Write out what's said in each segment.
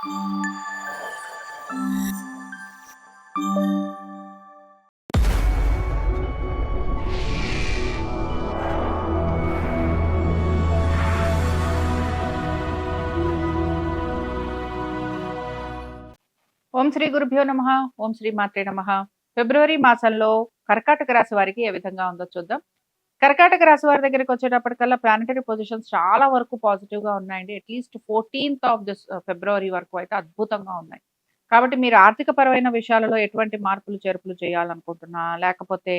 ఓం శ్రీ గురుభ్యో నమ. ఓం శ్రీ మాత్రే నమ. ఫిబ్రవరి మాసంలో కర్కాటక రాశి వారికి ఏ విధంగా ఉందో చూద్దాం. కర్కాటక రాశి వారి దగ్గరికి వచ్చేటప్పటికల్లా ప్లానటరీ పొజిషన్స్ చాలా వరకు పాజిటివ్గా ఉన్నాయండి. At least fourteenth of this February వరకు అయితే అద్భుతంగా ఉన్నాయి. కాబట్టి మీరు ఆర్థిక పరమైన విషయాలలో ఎటువంటి మార్పులు చేర్పులు చేయాలనుకుంటున్నా లేకపోతే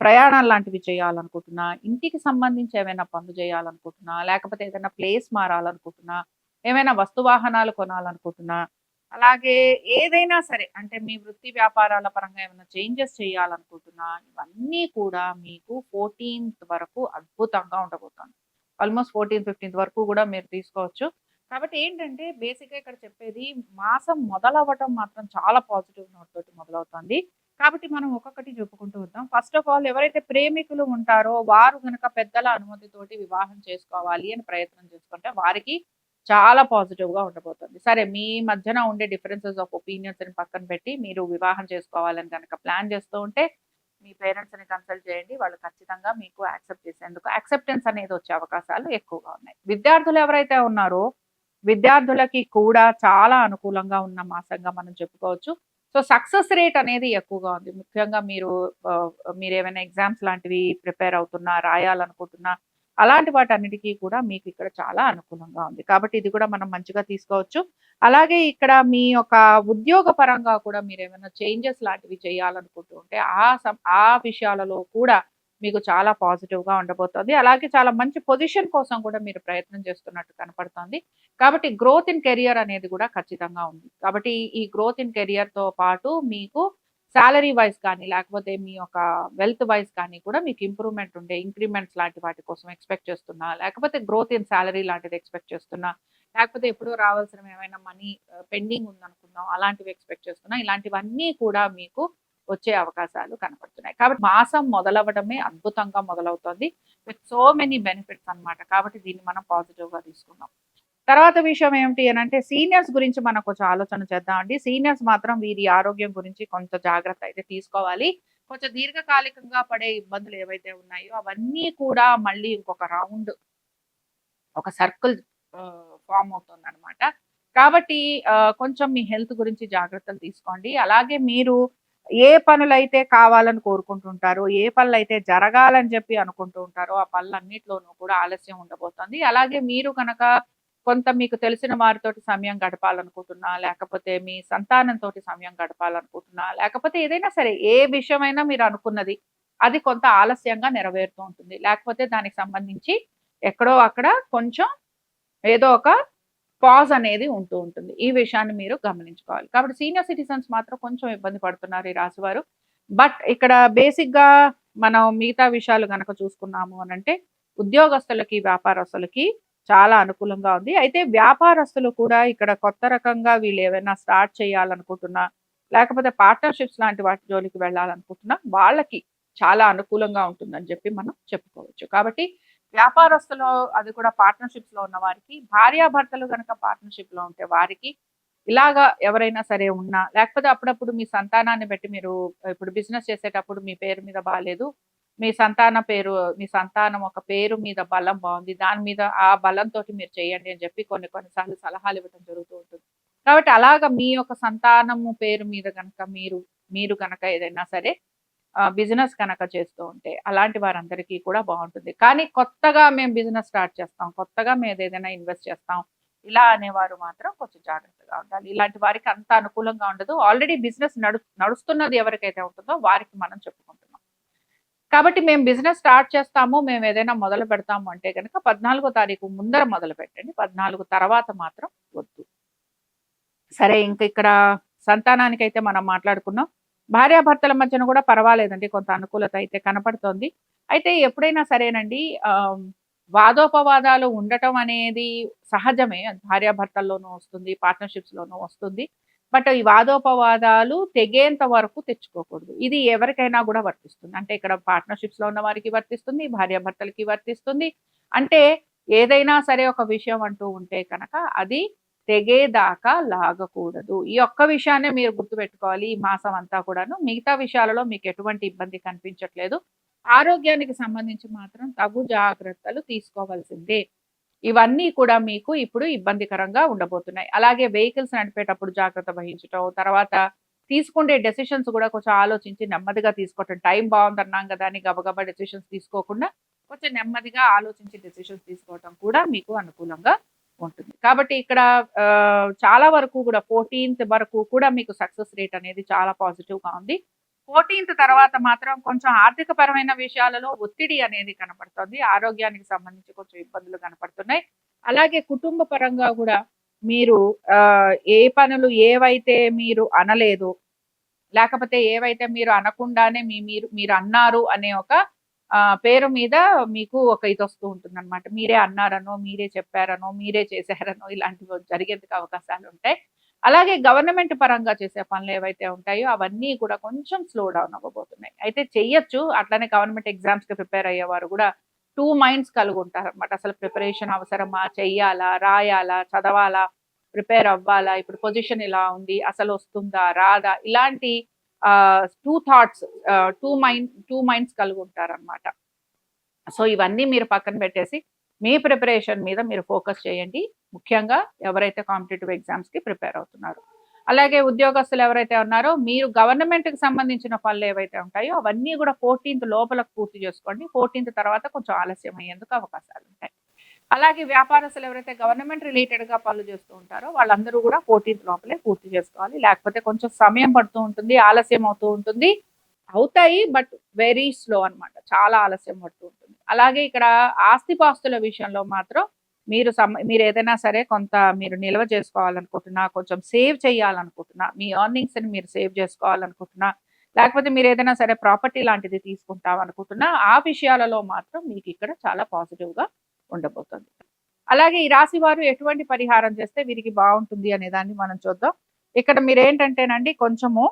ప్రయాణాలు లాంటివి చేయాలనుకుంటున్నా ఇంటికి సంబంధించి ఏమైనా పనులు చేయాలనుకుంటున్నా లేకపోతే ఏదైనా ప్లేస్ మారాలనుకుంటున్నా ఏమైనా వస్తు వాహనాలు కొనాలనుకుంటున్నా అలాగే ఏదైనా సరే అంటే మీ వృత్తి వ్యాపారాల పరంగా ఏమైనా చేంజెస్ చేయాలనుకుంటున్నా ఇవన్నీ కూడా మీకు ఫోర్టీన్త్ వరకు అద్భుతంగా ఉండబోతుంది. ఆల్మోస్ట్ ఫోర్టీన్ ఫిఫ్టీన్త్ వరకు కూడా మీరు తీసుకోవచ్చు. కాబట్టి ఏంటంటే బేసిక్గా ఇక్కడ చెప్పేది మాసం మొదలవ్వటం మాత్రం చాలా పాజిటివ్ నోట్ తోటి మొదలవుతుంది. కాబట్టి మనం ఒక్కొక్కటి చెప్పుకుంటూ వద్దాం. ఫస్ట్ ఆఫ్ ఆల్ ఎవరైతే ప్రేమికులు ఉంటారో వారు కనుక పెద్దల అనుమతితోటి వివాహం చేసుకోవాలి అని ప్రయత్నం చేసుకుంటే వారికి చాలా పాజిటివ్గా ఉండబోతుంది. సరే మీ మధ్యన ఉండే డిఫరెన్సెస్ ఆఫ్ ఒపీనియన్స్ అని పక్కన పెట్టి మీరు వివాహం చేసుకోవాలని కనుక ప్లాన్ చేస్తూ ఉంటే మీ పేరెంట్స్ని కన్సల్ట్ చేయండి. వాళ్ళు ఖచ్చితంగా మీకు యాక్సెప్ట్ చేసేందుకు యాక్సెప్టెన్స్ అనేది వచ్చే అవకాశాలు ఎక్కువగా ఉన్నాయి. విద్యార్థులు ఎవరైతే ఉన్నారో విద్యార్థులకి కూడా చాలా అనుకూలంగా ఉన్న మాసంగా మనం చెప్పుకోవచ్చు. సో సక్సెస్ రేట్ అనేది ఎక్కువగా ఉంది. ముఖ్యంగా మీరు మీరు ఏమైనా ఎగ్జామ్స్ లాంటివి ప్రిపేర్ అవుతున్నా రాయాలనుకుంటున్నా అలాంటి వాటన్నిటికీ కూడా మీకు ఇక్కడ చాలా అనుకూలంగా ఉంది. కాబట్టి ఇది కూడా మనం మంచిగా తీసుకోవచ్చు. అలాగే ఇక్కడ మీ యొక్క ఉద్యోగ పరంగా కూడా మీరు ఏమైనా చేంజెస్ లాంటివి చేయాలనుకుంటూ ఉంటే ఆ సం- ఆ విషయాలలో కూడా మీకు చాలా పాజిటివ్గా ఉండబోతోంది. అలాగే చాలా మంచి పొజిషన్ కోసం కూడా మీరు ప్రయత్నం చేస్తున్నట్టు కనపడుతోంది. కాబట్టి గ్రోత్ ఇన్ కెరియర్ అనేది కూడా ఖచ్చితంగా ఉంది. కాబట్టి ఈ గ్రోత్ ఇన్ కెరియర్తో పాటు మీకు శాలరీ వైజ్ కానీ లేకపోతే మీ యొక్క వెల్త్ వైజ్ కానీ కూడా మీకు ఇంప్రూవ్మెంట్ ఉండే ఇంక్రిమెంట్స్ లాంటి వాటి కోసం ఎక్స్పెక్ట్ చేస్తున్నా లేకపోతే గ్రోత్ ఇన్ శాలరీ లాంటిది ఎక్స్పెక్ట్ చేస్తున్నా లేకపోతే ఎప్పుడో రావాల్సిన ఏమైనా మనీ పెండింగ్ ఉందనుకుందాం అలాంటివి ఎక్స్పెక్ట్ చేస్తున్నా ఇలాంటివన్నీ కూడా మీకు వచ్చే అవకాశాలు కనపడుతున్నాయి. కాబట్టి మాసం మొదలవ్వడమే అద్భుతంగా మొదలవుతుంది విత్ సో మెనీ బెనిఫిట్స్ అన్నమాట. కాబట్టి దీన్ని మనం పాజిటివ్గా తీసుకుందాం. తర్వాత విషయం ఏమిటి అని అంటే సీనియర్స్ గురించి మనం కొంచెం ఆలోచన చేద్దామండి సీనియర్స్ మాత్రం వీరి ఆరోగ్యం గురించి కొంత జాగ్రత్త అయితే తీసుకోవాలి. కొంచెం దీర్ఘకాలికంగా పడే ఇబ్బందులు ఏవైతే ఉన్నాయో అవన్నీ కూడా మళ్ళీ ఇంకొక రౌండ్ ఒక సర్కిల్ ఫామ్ అవుతుంది అనమాట కాబట్టి కొంచెం మీ హెల్త్ గురించి జాగ్రత్తలు తీసుకోండి. అలాగే మీరు ఏ పనులైతే కావాలని కోరుకుంటుంటారో ఏ పనులు అయితే జరగాలని చెప్పి అనుకుంటూ ఉంటారో ఆ పనులన్నిటిలోనూ కూడా ఆలస్యం ఉండబోతుంది. అలాగే మీరు కనుక కొంత మీకు తెలిసిన వారితోటి సమయం గడపాలనుకుంటున్నా లేకపోతే మీ సంతానంతో సమయం గడపాలనుకుంటున్నా లేకపోతే ఏదైనా సరే ఏ విషయమైనా మీరు అనుకున్నది అది కొంత ఆలస్యంగా నెరవేరుతూ ఉంటుంది. లేకపోతే దానికి సంబంధించి ఎక్కడో అక్కడ కొంచెం ఏదో ఒక పాజ్ అనేది ఉంటూ ఉంటుంది. ఈ విషయాన్ని మీరు గమనించుకోవాలి. కాబట్టి సీనియర్ సిటిజన్స్ మాత్రం కొంచెం ఇబ్బంది పడుతున్నారు ఈ రాశివారు బట్ ఇక్కడ బేసిక్గా మనం మిగతా విషయాలు కనుక చూసుకున్నాము అని అంటే ఉద్యోగస్తులకి వ్యాపారస్తులకి చాలా అనుకూలంగా ఉంది. అయితే వ్యాపారస్తులు కూడా ఇక్కడ కొత్త రకంగా వీళ్ళు ఏమైనా స్టార్ట్ చేయాలనుకుంటున్నా లేకపోతే పార్ట్నర్షిప్స్ లాంటి వాటి జోలికి వెళ్ళాలనుకుంటున్నా వాళ్ళకి చాలా అనుకూలంగా ఉంటుందని చెప్పి మనం చెప్పుకోవచ్చు. కాబట్టి వ్యాపారస్తులు అది కూడా పార్ట్నర్షిప్స్లో ఉన్న వారికి భార్యాభర్తలు కనుక పార్ట్నర్షిప్లో ఉంటే వారికి ఇలాగా ఎవరైనా సరే ఉన్నా లేకపోతే అప్పుడప్పుడు మీ సంతానాన్ని బట్టి మీరు ఇప్పుడు బిజినెస్ చేసేటప్పుడు మీ పేరు మీద బాగాలేదు మీ సంతాన పేరు మీ సంతానం ఒక పేరు మీద బలం బాగుంది. దాని మీద ఆ బలంతో మీరు చేయండి అని చెప్పి కొన్ని కొన్నిసార్లు సలహాలు ఇవ్వడం జరుగుతూ ఉంటుంది. కాబట్టి అలాగ మీ యొక్క సంతానము పేరు మీద కనుక మీరు మీరు కనుక ఏదైనా సరే బిజినెస్ కనుక చేస్తూ ఉంటే అలాంటి వారందరికీ కూడా బాగుంటుంది. కానీ కొత్తగా మేము బిజినెస్ స్టార్ట్ చేస్తాం కొత్తగా మేము ఏదైనా ఇన్వెస్ట్ చేస్తాం ఇలా అనేవారు మాత్రం కొంచెం జాగ్రత్తగా ఉండాలి. ఇలాంటి వారికి అంత అనుకూలంగా ఉండదు. ఆల్రెడీ బిజినెస్ నడు నడుస్తున్నది ఎవరికైతే ఉంటుందో వారికి మనం చెప్పుకుంటాం. కాబట్టి మేము బిజినెస్ స్టార్ట్ చేస్తాము మేము ఏదైనా మొదలు పెడతాము అంటే కనుక పద్నాలుగో తారీఖు ముందర మొదలు పెట్టండి. పద్నాలుగు తర్వాత మాత్రం వద్దు. సరే ఇంక ఇక్కడ సంతానానికి అయితే మనం మాట్లాడుకున్నాం. భార్యాభర్తల మధ్యన కూడా పర్వాలేదండి కొంత అనుకూలత అయితే కనపడుతోంది. అయితే ఎప్పుడైనా సరేనండి వాదోపవాదాలు ఉండటం అనేది సహజమే. భార్యాభర్తల్లోనూ వస్తుంది పార్ట్నర్షిప్స్లోనూ లోనూ వస్తుంది. బట్ ఈ వాదోపవాదాలు తెగేంత వరకు తెచ్చుకోకూడదు. ఇది ఎవరికైనా కూడా వర్తిస్తుంది. అంటే ఇక్కడ పార్ట్నర్షిప్స్లో ఉన్న వారికి వర్తిస్తుంది భార్యాభర్తలకి వర్తిస్తుంది. అంటే ఏదైనా సరే ఒక విషయం అంటూ ఉంటే కనుక అది తెగేదాకా లాగకూడదు. ఈ ఒక్క విషయాన్ని మీరు గుర్తుపెట్టుకోవాలి. ఈ మాసం అంతా కూడాను మిగతా విషయాలలో మీకు ఎటువంటి ఇబ్బంది కనిపించట్లేదు. ఆరోగ్యానికి సంబంధించి మాత్రం తగు జాగ్రత్తలు తీసుకోవాల్సిందే. ఇవన్నీ కూడా మీకు ఇప్పుడు ఇబ్బందికరంగా ఉండబోతున్నాయి. అలాగే వెహికల్స్ నడిపేటప్పుడు జాగ్రత్త వహించటం తర్వాత తీసుకునే డెసిషన్స్ కూడా కొంచెం ఆలోచించి నెమ్మదిగా తీసుకోవటం. టైం బాగుందన్నాం కదా అని గబగబా డెసిషన్స్ తీసుకోకుండా కొంచెం నెమ్మదిగా ఆలోచించి డెసిషన్స్ తీసుకోవటం కూడా మీకు అనుకూలంగా ఉంటుంది. కాబట్టి ఇక్కడ చాలా వరకు కూడా ఫోర్టీన్త్ వరకు కూడా మీకు సక్సెస్ రేట్ అనేది చాలా పాజిటివ్గా ఉంది. ఫోర్టీన్త్ తర్వాత మాత్రం కొంచెం ఆర్థిక పరమైన విషయాలలో ఒత్తిడి అనేది కనపడుతుంది. ఆరోగ్యానికి సంబంధించి కొంచెం ఇబ్బందులు కనపడుతున్నాయి. అలాగే కుటుంబ పరంగా కూడా మీరు ఏ పనులు ఏవైతే మీరు అనలేదు లేకపోతే ఏవైతే మీరు అనకుండానే మీ మీరు మీరు అన్నారు అనే ఒక పేరు మీద మీకు ఒక ఇది వస్తూ ఉంటుంది అనమాట మీరే అన్నారనో మీరే చెప్పారనో మీరే చేశారనో ఇలాంటివి జరిగేందుకు అవకాశాలు ఉంటాయి. అలాగే గవర్నమెంట్ పరంగా చేసే పనులు ఏవైతే ఉంటాయో అవన్నీ కూడా కొంచెం స్లో డౌన్ అవ్వబోతున్నాయి. అయితే చెయ్యొచ్చు. అట్లనే గవర్నమెంట్ ఎగ్జామ్స్కి ప్రిపేర్ అయ్యేవారు కూడా టూ మైండ్స్ కలిగి ఉంటారు అనమాట అసలు ప్రిపరేషన్ అవసరమా? చెయ్యాలా? రాయాలా? చదవాలా? ప్రిపేర్ అవ్వాలా? ఇప్పుడు పొజిషన్ ఇలా ఉంది. అసలు వస్తుందా? రాదా? ఇలాంటి two thoughts two mind two minds కలిగి ఉంటారనమాట సో ఇవన్నీ మీరు పక్కన పెట్టేసి మీ ప్రిపరేషన్ మీద మీరు ఫోకస్ చేయండి. ముఖ్యంగా ఎవరైతే కాంపిటేటివ్ ఎగ్జామ్స్కి ప్రిపేర్ అవుతున్నారో. అలాగే ఉద్యోగస్తులు ఎవరైతే ఉన్నారో మీరు గవర్నమెంట్కి సంబంధించిన పనులు ఏవైతే ఉంటాయో అవన్నీ కూడా ఫోర్టీన్త్ లోపల పూర్తి చేసుకోండి. ఫోర్టీన్త్ తర్వాత కొంచెం ఆలస్యం అయ్యేందుకు అవకాశాలు ఉంటాయి. అలాగే వ్యాపారస్తులు ఎవరైతే గవర్నమెంట్ రిలేటెడ్గా పనులు చేస్తూ ఉంటారో వాళ్ళందరూ కూడా ఫోర్టీన్త్ లోపలే పూర్తి చేసుకోవాలి. లేకపోతే కొంచెం సమయం పడుతూ ఉంటుంది ఆలస్యం అవుతూ ఉంటుంది. అవుతాయి బట్ వెరీ స్లో అనమాట చాలా ఆలస్యం పడుతూ ఉంటుంది. అలాగే ఇక్కడ ఆస్తిపాస్తుల విషయంలో మాత్రం మీరు సమ మీరు ఏదైనా సరే కొంత మీరు నిల్వ చేసుకోవాలనుకుంటున్నా కొంచెం సేవ్ చేయాలనుకుంటున్నా మీ ఎర్నింగ్స్ని మీరు సేవ్ చేసుకోవాలనుకుంటున్నా లేకపోతే మీరు ఏదైనా సరే ప్రాపర్టీ లాంటిది తీసుకుంటాం అనుకుంటున్నా ఆ విషయాలలో మాత్రం మీకు ఇక్కడ చాలా పాజిటివ్గా ఉండబోతుంది. అలాగే ఈ రాశి వారు ఎటువంటి పరిహారం చేస్తే వీరికి బాగుంటుంది అనే దాన్ని మనం చూద్దాం. ఇక్కడ మీరు ఏంటంటేనండి కొంచెము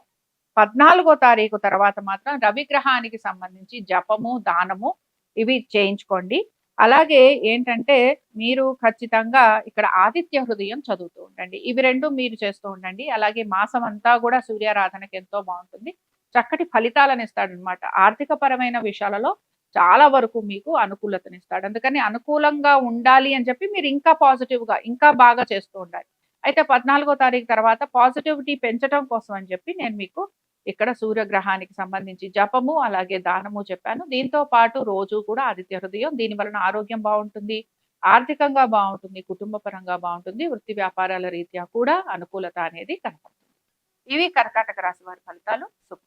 పద్నాలుగో తారీఖు తర్వాత మాత్రం రవిగ్రహానికి సంబంధించి జపము దానము ఇవి చేయించుకోండి. అలాగే ఏంటంటే మీరు ఖచ్చితంగా ఇక్కడ ఆదిత్య హృదయం చదువుతూ ఉండండి. ఇవి రెండు మీరు చేస్తూ ఉండండి. అలాగే మాసం అంతా కూడా సూర్యారాధనకి ఎంతో బాగుంటుంది. చక్కటి ఫలితాలను ఇస్తాడనమాట ఆర్థిక పరమైన విషయాలలో చాలా వరకు మీకు అనుకూలతనిస్తాడు. అందుకని అనుకూలంగా ఉండాలి అని చెప్పి మీరు ఇంకా పాజిటివ్గా ఇంకా బాగా చేస్తూ ఉండాలి. అయితే పద్నాలుగో తారీఖు తర్వాత పాజిటివిటీ పెంచడం కోసం అని చెప్పి నేను మీకు ఇక్కడ సూర్యగ్రహానికి సంబంధించి జపము అలాగే దానము చెప్పాను. దీంతో పాటు రోజు కూడా ఆదిత్య హృదయం దీని వలన ఆరోగ్యం బాగుంటుంది ఆర్థికంగా బాగుంటుంది కుటుంబ పరంగా బాగుంటుంది వృత్తి వ్యాపారాల రీత్యా కూడా అనుకూలత అనేది కనపడుతుంది. ఇవి కర్కాటక రాశి వారి ఫలితాలు. శుభం.